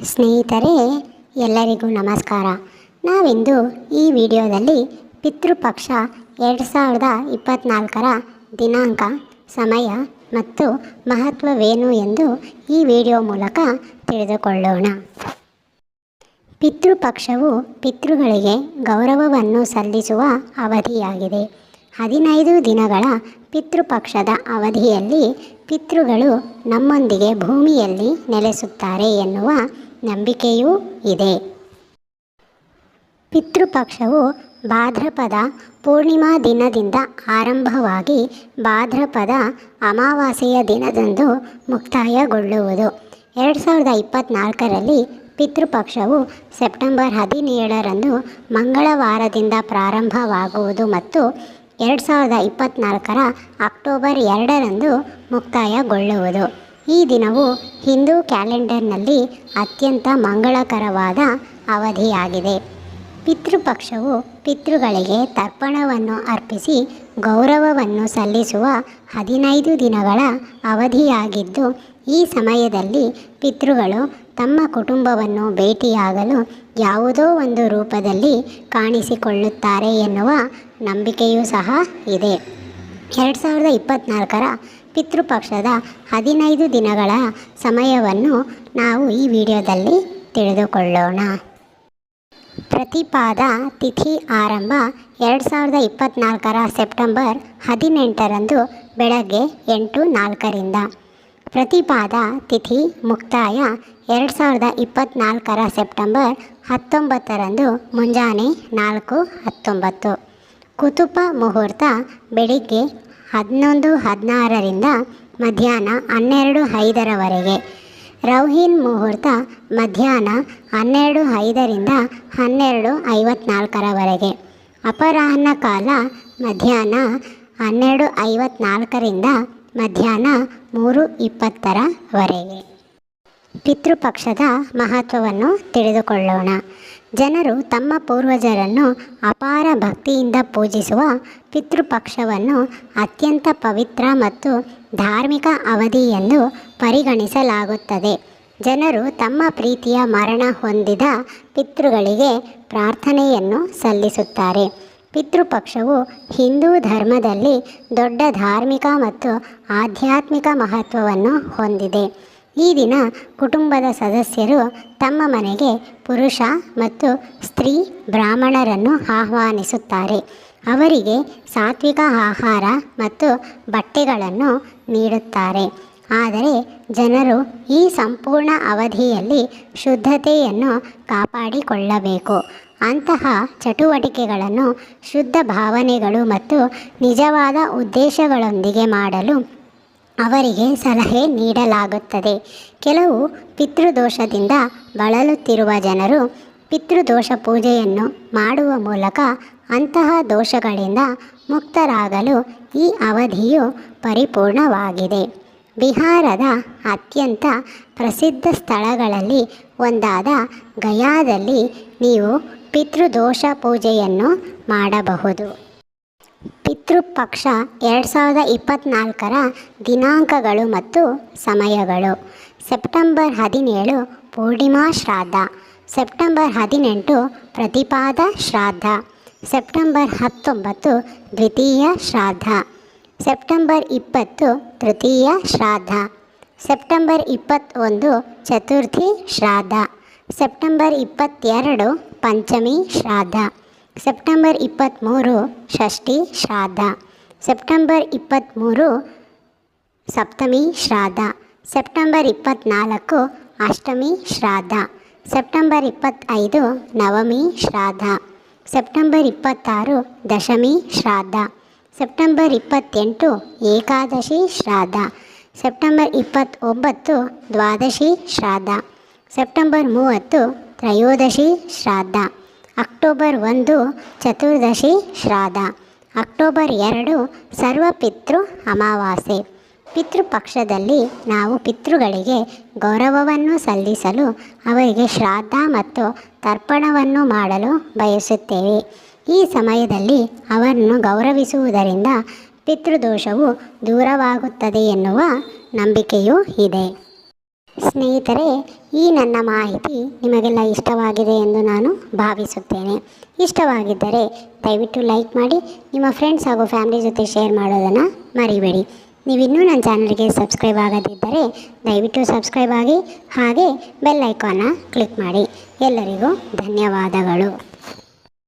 ಸ್ನೇಹಿತರೆ, ಎಲ್ಲರಿಗೂ ನಮಸ್ಕಾರ. ನಾವಿಂದು ಈ ವಿಡಿಯೋದಲ್ಲಿ ಪಿತೃಪಕ್ಷ ಎರಡು ಸಾವಿರದ ಇಪ್ಪತ್ತ್ನಾಲ್ಕರ ದಿನಾಂಕ, ಸಮಯ ಮತ್ತು ಮಹತ್ವವೇನು ಎಂದು ಈ ವಿಡಿಯೋ ಮೂಲಕ ತಿಳಿದುಕೊಳ್ಳೋಣ. ಪಿತೃಪಕ್ಷವು ಪಿತೃಗಳಿಗೆ ಗೌರವವನ್ನು ಸಲ್ಲಿಸುವ ಅವಧಿಯಾಗಿದೆ. ಹದಿನೈದು ದಿನಗಳ ಪಿತೃಪಕ್ಷದ ಅವಧಿಯಲ್ಲಿ ಪಿತೃಗಳು ನಮ್ಮೊಂದಿಗೆ ಭೂಮಿಯಲ್ಲಿ ನೆಲೆಸುತ್ತಾರೆ ಎನ್ನುವ ನಂಬಿಕೆಯೂ ಇದೆ. ಪಿತೃಪಕ್ಷವು ಭಾದ್ರಪದ ಪೂರ್ಣಿಮಾ ದಿನದಿಂದ ಆರಂಭವಾಗಿ ಭಾದ್ರಪದ ಅಮಾವಾಸ್ಯೆಯ ದಿನದಂದು ಮುಕ್ತಾಯಗೊಳ್ಳುವುದು. ಎರಡು ಸಾವಿರದ ಇಪ್ಪತ್ತ್ನಾಲ್ಕರಲ್ಲಿ ಪಿತೃಪಕ್ಷವು ಸೆಪ್ಟೆಂಬರ್ ಹದಿನೇಳರಂದು ಮಂಗಳವಾರದಿಂದ ಪ್ರಾರಂಭವಾಗುವುದು ಮತ್ತು ಎರಡು ಸಾವಿರದ ಇಪ್ಪತ್ತ್ನಾಲ್ಕರ ಅಕ್ಟೋಬರ್ ಎರಡರಂದು ಮುಕ್ತಾಯಗೊಳ್ಳುವುದು. ಈ ದಿನವು ಹಿಂದೂ ಕ್ಯಾಲೆಂಡರ್ನಲ್ಲಿ ಅತ್ಯಂತ ಮಂಗಳಕರವಾದ ಅವಧಿಯಾಗಿದೆ. ಪಿತೃಪಕ್ಷವು ಪಿತೃಗಳಿಗೆ ತರ್ಪಣವನ್ನು ಅರ್ಪಿಸಿ ಗೌರವವನ್ನು ಸಲ್ಲಿಸುವ ಹದಿನೈದು ದಿನಗಳ ಅವಧಿಯಾಗಿದ್ದು, ಈ ಸಮಯದಲ್ಲಿ ಪಿತೃಗಳು ತಮ್ಮ ಕುಟುಂಬವನ್ನು ಭೇಟಿಯಾಗಲು ಯಾವುದೋ ಒಂದು ರೂಪದಲ್ಲಿ ಕಾಣಿಸಿಕೊಳ್ಳುತ್ತಾರೆ ಎನ್ನುವ ನಂಬಿಕೆಯೂ ಸಹ ಇದೆ. ಎರಡು ಸಾವಿರದ ಇಪ್ಪತ್ತ್ನಾಲ್ಕರ ಪಿತೃಪಕ್ಷದ ಹದಿನೈದು ದಿನಗಳ ಸಮಯವನ್ನು ನಾವು ಈ ವಿಡಿಯೋದಲ್ಲಿ ತಿಳಿದುಕೊಳ್ಳೋಣ. ಪ್ರತಿಪಾದ ತಿಥಿ ಆರಂಭ ಎರಡು ಸಾವಿರದ ಇಪ್ಪತ್ತ್ನಾಲ್ಕರ ಸೆಪ್ಟೆಂಬರ್ ಹದಿನೆಂಟರಂದು ಬೆಳಗ್ಗೆ ಎಂಟು ನಾಲ್ಕರಿಂದ. ಪ್ರತಿಪಾದ ತಿಥಿ ಮುಕ್ತಾಯ ಎರಡು ಸಾವಿರದ ಇಪ್ಪತ್ತ್ನಾಲ್ಕರ ಸೆಪ್ಟೆಂಬರ್ ಹತ್ತೊಂಬತ್ತರಂದು ಮುಂಜಾನೆ ನಾಲ್ಕು ಹತ್ತೊಂಬತ್ತು. ಕುತುಪ ಮುಹೂರ್ತ ಬೆಳಿಗ್ಗೆ ಹನ್ನೊಂದು, ಹದಿನಾರರಿಂದ ಮಧ್ಯಾಹ್ನ ಹನ್ನೆರಡು, ಐದರವರೆಗೆ. ರೌಹಿನ್ ಮುಹೂರ್ತ ಮಧ್ಯಾಹ್ನ ಹನ್ನೆರಡು, ಐದರಿಂದ ಹನ್ನೆರಡು, ಐವತ್ನಾಲ್ಕರವರೆಗೆ. ಅಪರಾಹ್ನ ಕಾಲ ಮಧ್ಯಾಹ್ನ ಹನ್ನೆರಡು, ಐವತ್ನಾಲ್ಕರಿಂದ ಮಧ್ಯಾಹ್ನ ಮೂರು, ಇಪ್ಪತ್ತರವರೆಗೆ. ಪಿತೃಪಕ್ಷದ ಮಹತ್ವವನ್ನು ತಿಳಿದುಕೊಳ್ಳೋಣ. ಜನರು ತಮ್ಮ ಪೂರ್ವಜರನ್ನು ಅಪಾರ ಭಕ್ತಿಯಿಂದ ಪೂಜಿಸುವ ಪಿತೃಪಕ್ಷವನ್ನು ಅತ್ಯಂತ ಪವಿತ್ರ ಮತ್ತು ಧಾರ್ಮಿಕ ಅವಧಿ ಎಂದು ಪರಿಗಣಿಸಲಾಗುತ್ತದೆ. ಜನರು ತಮ್ಮ ಪ್ರೀತಿಯ ಮರಣ ಹೊಂದಿದ ಪಿತೃಗಳಿಗೆ ಪ್ರಾರ್ಥನೆಯನ್ನು ಸಲ್ಲಿಸುತ್ತಾರೆ. ಪಿತೃಪಕ್ಷವು ಹಿಂದೂ ಧರ್ಮದಲ್ಲಿ ದೊಡ್ಡ ಧಾರ್ಮಿಕ ಮತ್ತು ಆಧ್ಯಾತ್ಮಿಕ ಮಹತ್ವವನ್ನು ಹೊಂದಿದೆ. ಈ ದಿನ ಕುಟುಂಬದ ಸದಸ್ಯರು ತಮ್ಮ ಮನೆಗೆ ಪುರುಷ ಮತ್ತು ಸ್ತ್ರೀ ಬ್ರಾಹ್ಮಣರನ್ನು ಆಹ್ವಾನಿಸುತ್ತಾರೆ. ಅವರಿಗೆ ಸಾತ್ವಿಕ ಆಹಾರ ಮತ್ತು ಬಟ್ಟೆಗಳನ್ನು ನೀಡುತ್ತಾರೆ. ಆದರೆ ಜನರು ಈ ಸಂಪೂರ್ಣ ಅವಧಿಯಲ್ಲಿ ಶುದ್ಧತೆಯನ್ನು ಕಾಪಾಡಿಕೊಳ್ಳಬೇಕು. ಅಂತಹ ಚಟುವಟಿಕೆಗಳನ್ನು ಶುದ್ಧ ಭಾವನೆಗಳು ಮತ್ತು ನಿಜವಾದ ಉದ್ದೇಶಗಳೊಂದಿಗೆ ಮಾಡಲು ಅವರಿಗೆ ಸಲಹೆ ನೀಡಲಾಗುತ್ತದೆ? ಕೆಲವು ಪಿತೃದೋಷದಿಂದ ಬಳಲುತ್ತಿರುವ ಜನರು ಪಿತೃದೋಷ ಪೂಜೆಯನ್ನು ಮಾಡುವ ಮೂಲಕ ಅಂತಹ ದೋಷಗಳಿಂದ ಮುಕ್ತರಾಗಲು ಈ ಅವಧಿಯು ಪರಿಪೂರ್ಣವಾಗಿದೆ. ಬಿಹಾರದ ಅತ್ಯಂತ ಪ್ರಸಿದ್ಧ ಸ್ಥಳಗಳಲ್ಲಿ ಒಂದಾದ ಗಯಾದಲ್ಲಿ ನೀವು ಪಿತೃದೋಷ ಪೂಜೆಯನ್ನು ಮಾಡಬಹುದು. ಪಿತೃಪಕ್ಷ ಎರಡು ಸಾವಿರದ ಇಪ್ಪತ್ತ್ನಾಲ್ಕರ ದಿನಾಂಕಗಳು ಮತ್ತು ಸಮಯಗಳು. ಸೆಪ್ಟೆಂಬರ್ ಹದಿನೇಳು ಪೂರ್ಣಿಮಾ ಶ್ರಾದ್ದ. ಸೆಪ್ಟೆಂಬರ್ ಹದಿನೆಂಟು ಪ್ರತಿಪಾದ ಶ್ರಾದ್ದ. ಸೆಪ್ಟೆಂಬರ್ ಹತ್ತೊಂಬತ್ತು ದ್ವಿತೀಯ ಶ್ರಾದ್ದ. ಸೆಪ್ಟೆಂಬರ್ ಇಪ್ಪತ್ತು ತೃತೀಯ ಶ್ರಾದ್ದ. ಸೆಪ್ಟೆಂಬರ್ ಇಪ್ಪತ್ತೊಂದು ಚತುರ್ಥಿ ಶ್ರಾದ್ದ. ಸೆಪ್ಟೆಂಬರ್ ಇಪ್ಪತ್ತೆರಡು ಪಂಚಮಿ ಶ್ರಾದ್ದ. ಸೆಪ್ಟೆಂಬರ್ ಇಪ್ಪತ್ತ್ಮೂರು ಷಷ್ಠಿ ಶ್ರಾದ್ದ. ಸೆಪ್ಟೆಂಬರ್ ಇಪ್ಪತ್ತ್ಮೂರು ಸಪ್ತಮಿ ಶ್ರಾದ್ದ. ಸೆಪ್ಟೆಂಬರ್ ಇಪ್ಪತ್ತ್ನಾಲ್ಕು ಅಷ್ಟಮಿ ಶ್ರಾದ್ದ. ಸೆಪ್ಟೆಂಬರ್ ಇಪ್ಪತ್ತೈದು ನವಮಿ ಶ್ರಾದ್ದ. ಸೆಪ್ಟೆಂಬರ್ ಇಪ್ಪತ್ತಾರು ದಶಮಿ ಶ್ರಾದ್ದ. ಸೆಪ್ಟೆಂಬರ್ ಇಪ್ಪತ್ತೆಂಟು ಏಕಾದಶಿ ಶ್ರಾದ್ದ. ಸೆಪ್ಟೆಂಬರ್ ಇಪ್ಪತ್ತೊಂಬತ್ತು ದ್ವಾದಶಿ ಶ್ರಾದ್ದ. ಸೆಪ್ಟೆಂಬರ್ ಮೂವತ್ತು ತ್ರಯೋದಶಿ ಶ್ರಾದ್ದ. ಅಕ್ಟೋಬರ್ ಒಂದು ಚತುರ್ದಶಿ ಶ್ರಾದ್ದ ಅಕ್ಟೋಬರ್ ಎರಡು ಸರ್ವಪಿತೃ ಅಮಾವಾಸ್ಯೆ. ಪಿತೃಪಕ್ಷದಲ್ಲಿ ನಾವು ಪಿತೃಗಳಿಗೆ ಗೌರವವನ್ನು ಸಲ್ಲಿಸಲು ಅವರಿಗೆ ಶ್ರಾದ್ದ ಮತ್ತು ತರ್ಪಣವನ್ನು ಮಾಡಲು ಬಯಸುತ್ತೇವೆ. ಈ ಸಮಯದಲ್ಲಿ ಅವರನ್ನು ಗೌರವಿಸುವುದರಿಂದ ಪಿತೃದೋಷವು ದೂರವಾಗುತ್ತದೆ ಎನ್ನುವ ನಂಬಿಕೆಯೂ ಇದೆ. ಸ್ನೇಹಿತರೆ, ಈ ನನ್ನ ಮಾಹಿತಿ ನಿಮಗೆಲ್ಲ ಇಷ್ಟವಾಗಿದೆ ಎಂದು ನಾನು ಭಾವಿಸುತ್ತೇನೆ. ಇಷ್ಟವಾಗಿದ್ದರೆ ದಯವಿಟ್ಟು ಲೈಕ್ ಮಾಡಿ, ನಿಮ್ಮ ಫ್ರೆಂಡ್ಸ್ ಹಾಗೂ ಫ್ಯಾಮಿಲಿ ಜೊತೆ ಶೇರ್ ಮಾಡೋದನ್ನು ಮರಿಬೇಡಿ. ನೀವಿನ್ನೂ ನನ್ನ ಚಾನಲ್ಗೆ ಸಬ್ಸ್ಕ್ರೈಬ್ ಆಗದಿದ್ದರೆ ದಯವಿಟ್ಟು ಸಬ್ಸ್ಕ್ರೈಬ್ ಆಗಿ ಹಾಗೆ ಬೆಲ್ ಐಕಾನ್ನ ಕ್ಲಿಕ್ ಮಾಡಿ. ಎಲ್ಲರಿಗೂ ಧನ್ಯವಾದಗಳು.